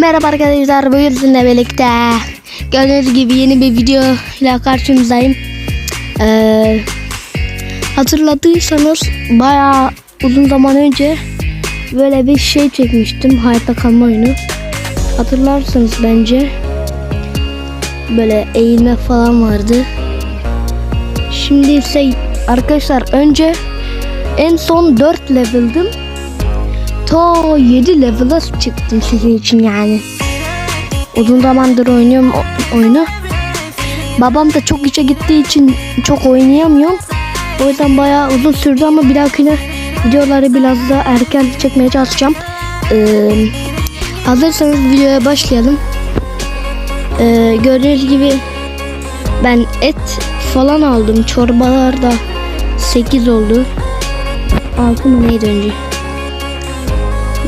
Merhaba arkadaşlar bugün sizinle birlikte gördüğünüz gibi yeni bir video ile karşınızdayım. Ee, hatırladıysanız bayağı uzun zaman önce böyle bir şey çekmiştim hayatta kalma oyunu. Hatırlarsınız bence böyle eğilme falan vardı. Şimdi ise arkadaşlar önce en son 4 level'dım. Ta 7 level'a çıktım sizin için yani. Uzun zamandır oynuyorum oyunu. Babam da çok işe gittiği için çok oynayamıyorum. O yüzden bayağı uzun sürdü ama bir dahakine videoları biraz daha erken çekmeye çalışacağım. Ee, hazırsanız videoya başlayalım. Ee, gördüğünüz gibi ben et falan aldım. Çorbalar da 8 oldu. 6 mı neydi önce?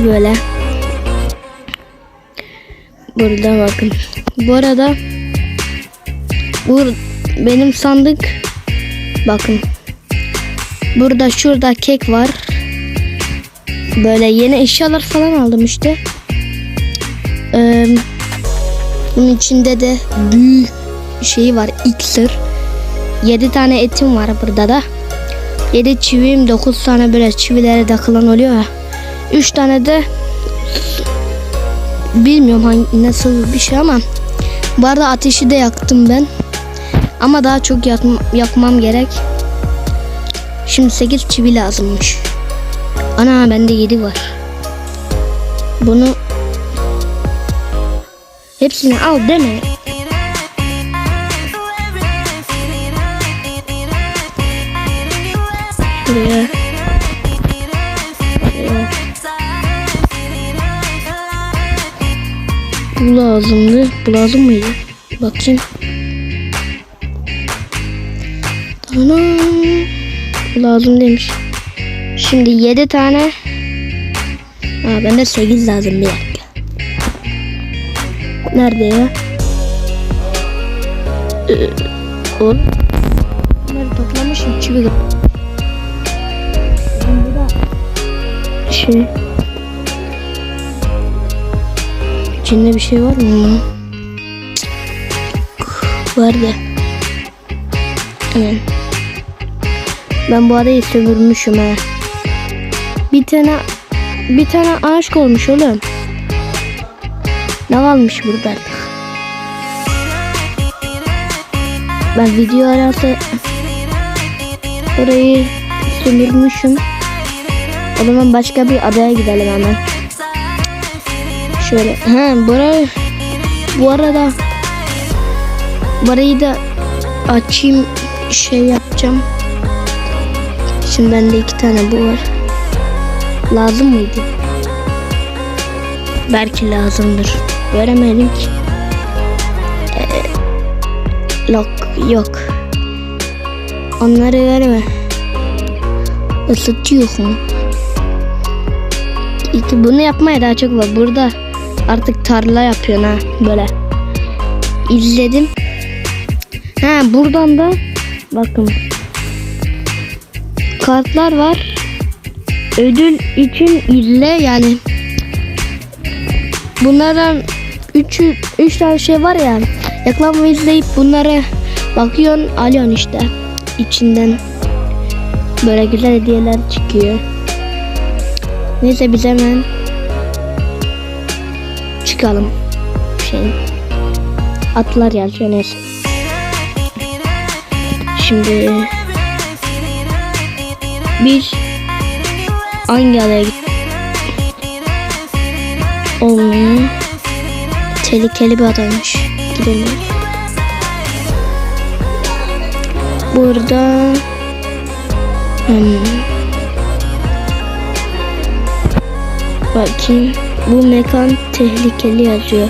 Böyle. Burada bakın. Bu arada bu benim sandık bakın. Burada şurada kek var. Böyle yeni eşyalar falan aldım işte. Ee, bunun içinde de büyük şeyi var. iksir. 7 tane etim var burada da. 7 çivim 9 tane böyle çivilere takılan oluyor ya. 3 tane de bilmiyorum hangi nasıl bir şey ama bu arada ateşi de yaktım ben. Ama daha çok yakm- yakmam gerek. Şimdi 8 çivi lazımmış. Ana bende 7 var. Bunu hepsini al deme. Buraya. Bu lazımdı. Bu lazım mıydı? Bakayım. Tamam. Bu lazım demiş. Şimdi 7 tane. Aa bende 8 lazım bir dakika. Nerede ya? Ee, oğlum. Bunları toplamışım çivi. Bu İçinde bir şey var mı? bunun? Cık, Var da. Hemen. Ben bu arayı sömürmüşüm ha. Bir tane bir tane aşk olmuş oğlum. Ne kalmış burada? Ben video arası orayı sömürmüşüm. O zaman başka bir adaya gidelim hemen. Şöyle. Ha burayı bu arada burayı da açayım şey yapacağım. Şimdi bende iki tane bu var. Lazım mıydı? Belki lazımdır. Göremedim ki. Ee, yok yok. Onları verme. Isıtıyor mu? İki bunu yapmaya daha çok var. Burada artık tarla yapıyorsun ha böyle. İzledim. Ha buradan da bakın. Kartlar var. Ödül için izle yani. Bunlardan 3 üç tane şey var ya. Reklamı izleyip bunlara bakıyorsun, alıyorsun işte. içinden böyle güzel hediyeler çıkıyor. Neyse biz hemen çıkalım. Şey atlar yazıyor neyse. Şimdi biz hangi adaya gittik? Tehlikeli bir adaymış. Gidelim. Burada hmm. Bakayım. Bu mekan tehlikeli yazıyor.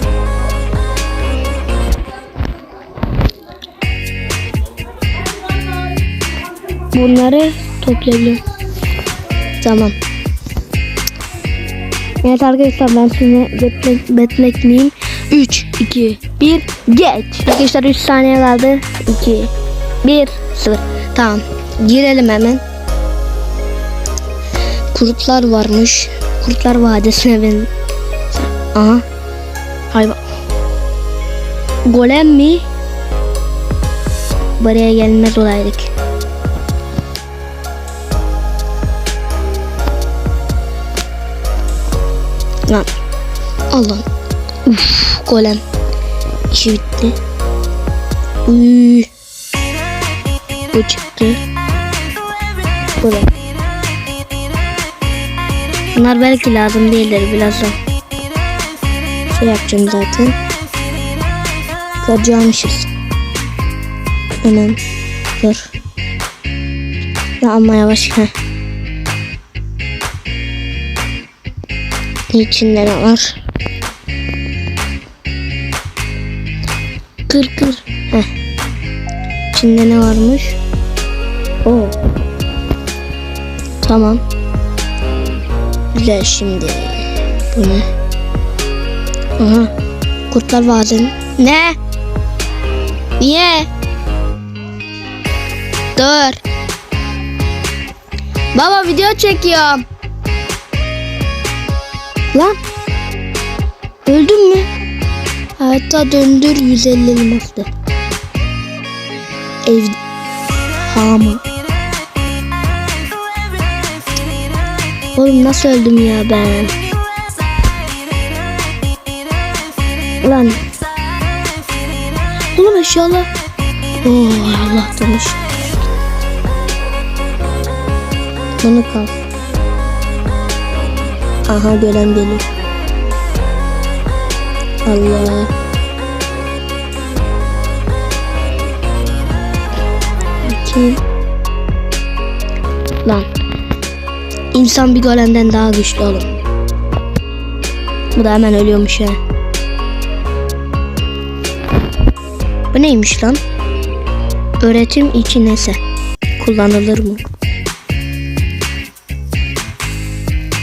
Bunları toplayabilirim. Tamam. Evet arkadaşlar ben sizinle bekle, bekletmeyeyim. 3, 2, 1, geç. Arkadaşlar 3 saniye kaldı. 2, 1, 0. Tamam. Girelim hemen. Kurtlar varmış. Kurtlar Vadisi'ne ben. Aha. Hayvan. Golem mi? Buraya gelmez olaydık. Lan. Allah. Uf, golem. İşi bitti. Uy. Bu çıktı. Golem. Bunlar belki lazım değildir birazdan. Şey yapacağım zaten. Kıracağımışız. Hemen dur. Ya ama yavaş. Heh. İçinde ne var? Kır kır. Heh. İçinde ne varmış? Oo. Tamam. Güzel şimdi. Bu ne? Aha. Kurtlar Vadisi. Ne? Niye? Dur. Baba video çekiyorum. Lan. Öldün mü? Hayatta döndür 150 elmaslı. Ev. Hama. Oğlum nasıl öldüm ya ben? Lan. Oğlum inşallah. Oh Allah tanış. Bunu kal. Aha gören geliyor. Allah. Bakayım. Lan. İnsan bir golemden daha güçlü oğlum. Bu da hemen ölüyormuş ya. Bu neymiş lan? Öğretim için neyse. Kullanılır mı?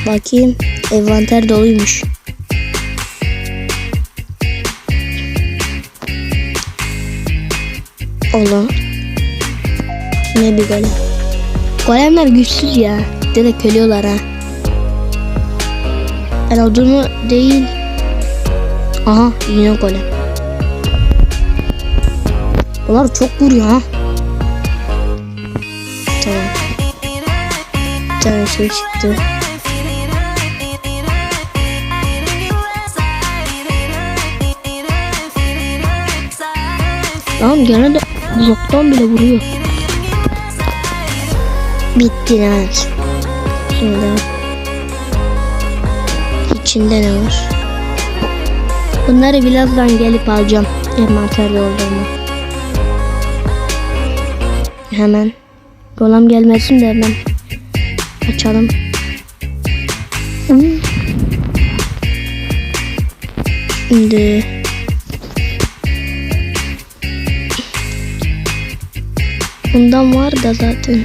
Bakayım. Envanter doluymuş. Allah. Ne bir golem. Golemler güçsüz ya. Direkt ölüyorlar ha. Ben olduğumu değil. Aha yine golem. Bunlar çok vuruyor ha. Tamam. Bir tane şey çıktı. Lan gene de uzaktan bile vuruyor. Bitti lan. Şimdi içinde ne var? Bunları birazdan gelip alacağım. Envanterde olduğumu. Hemen. Golem gelmesin de hemen açalım. Şimdi bundan var da zaten.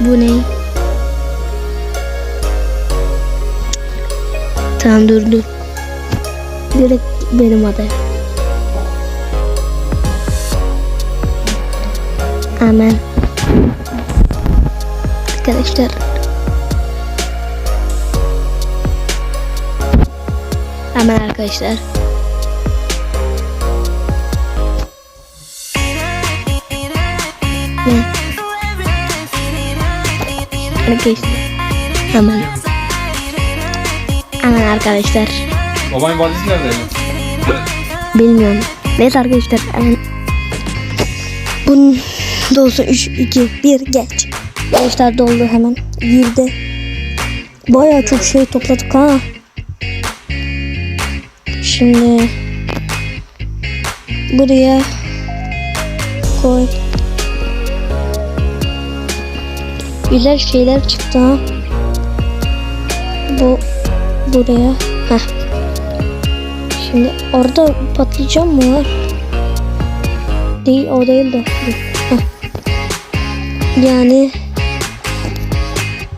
Bu ne? Tamam dur dur. Direkt benim adaya. Hemen. Arkadaşlar. Hemen arkadaşlar. Ne? Arkadaşlar. Hemen. Hemen arkadaşlar. Babanın valizi nerede? Bilmiyorum. Neyse arkadaşlar. Bunun dolusu 3, 2, 1 geç. Arkadaşlar doldu hemen. Girdi. Baya çok şey topladık ha. Şimdi buraya koy. Güzel şeyler çıktı ha. Bu buraya. Heh. Şimdi orada patlıcan mı var? Değil o değil de. Dur. Yani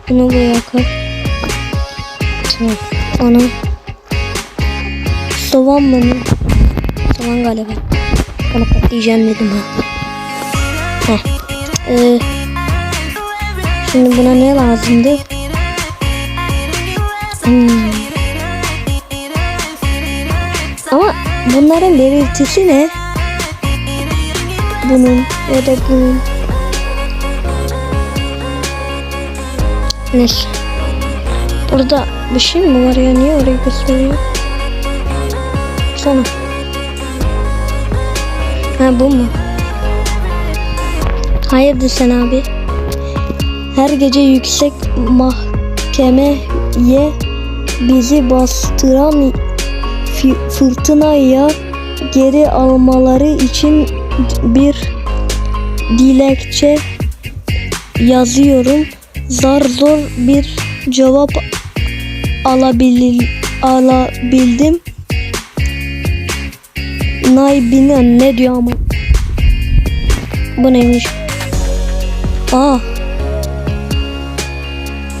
bunu buraya koy. Tamam. Onu soğan mı? Soğan galiba. Onu patlayacağım dedim ha. Ee, şimdi buna ne lazımdı? Hmm. Ama bunların belirtisi ne? Bunun ya da bunun. Neyse. Burada bir şey mi var ya? Niye orayı gösteriyor? Sana. Ha bu mu? Hayırdır sen abi? Her gece yüksek mahkemeye bizi bastıran fırtınaya geri almaları için bir dilekçe yazıyorum. Zar zor bir cevap alabil alabildim. Naybine ne diyor ama? Bu neymiş? Aa.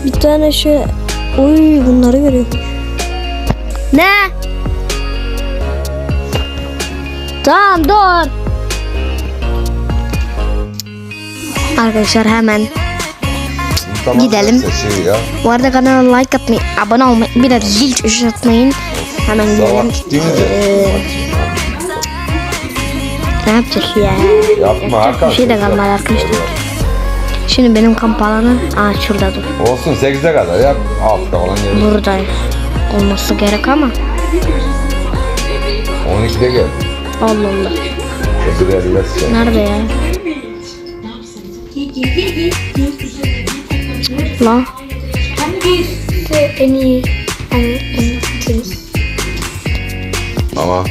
Bir tane şey Oy bunları görüyor. Ne? Tamam dur. Arkadaşlar hemen Tamam, Gidelim. Sesi ya. bu arada kanala like atmayı, abone olmayı, bir de zil tuşuna atmayın. Hemen gidelim. gittiğimizde. Ne yapacak ya? Yapma Hakan. Bir şey de kalmadı arkadaşlar. Şimdi benim kamp alanı, aa şurada dur. Olsun 8'e kadar yap. Altta falan gelir. Burada olması gerek ama 12'de gel. Allah Allah. Şey. Nerede ya? La. Hangisi en iyi? En, en temiz. Ama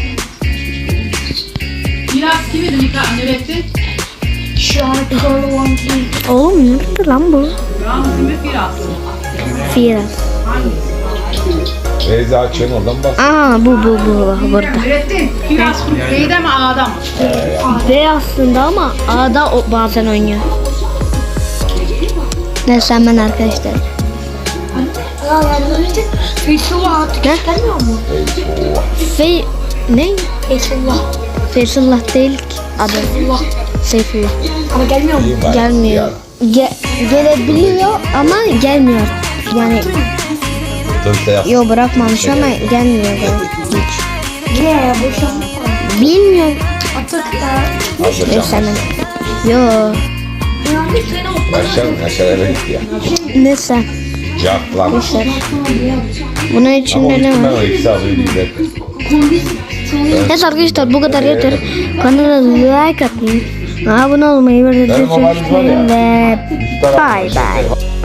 Biraz kimi Nika nöbetti? Oğlum nerede lan bu? Firas. Reza açın oradan bas. Aa bu bu bu burada. Nurettin, biraz Beyde mi A'da mı? B aslında ama A'da o bazen oynuyor. Neyse hemen arkadaşlar. Feysullah artık Ne? gelmiyor mu? Fe... Ne? Feysullah. Feysullah değil ki adı. Feysullah. Seyfi. Ama gelmiyor mu? Gelmiyor. Ge gelebiliyor ama gelmiyor. Yani yo bırakmamış ama gelmiyor. Yine ya boşan. Bilmiyorum. Atık da. Hazır Yaşar eve gitti ya. Neyse. Cevap lan. Neyse. Bunun içinde ne var? Neyse arkadaşlar bu kadar yeter. Kanala like atmayı, abone olmayı ve bye bye.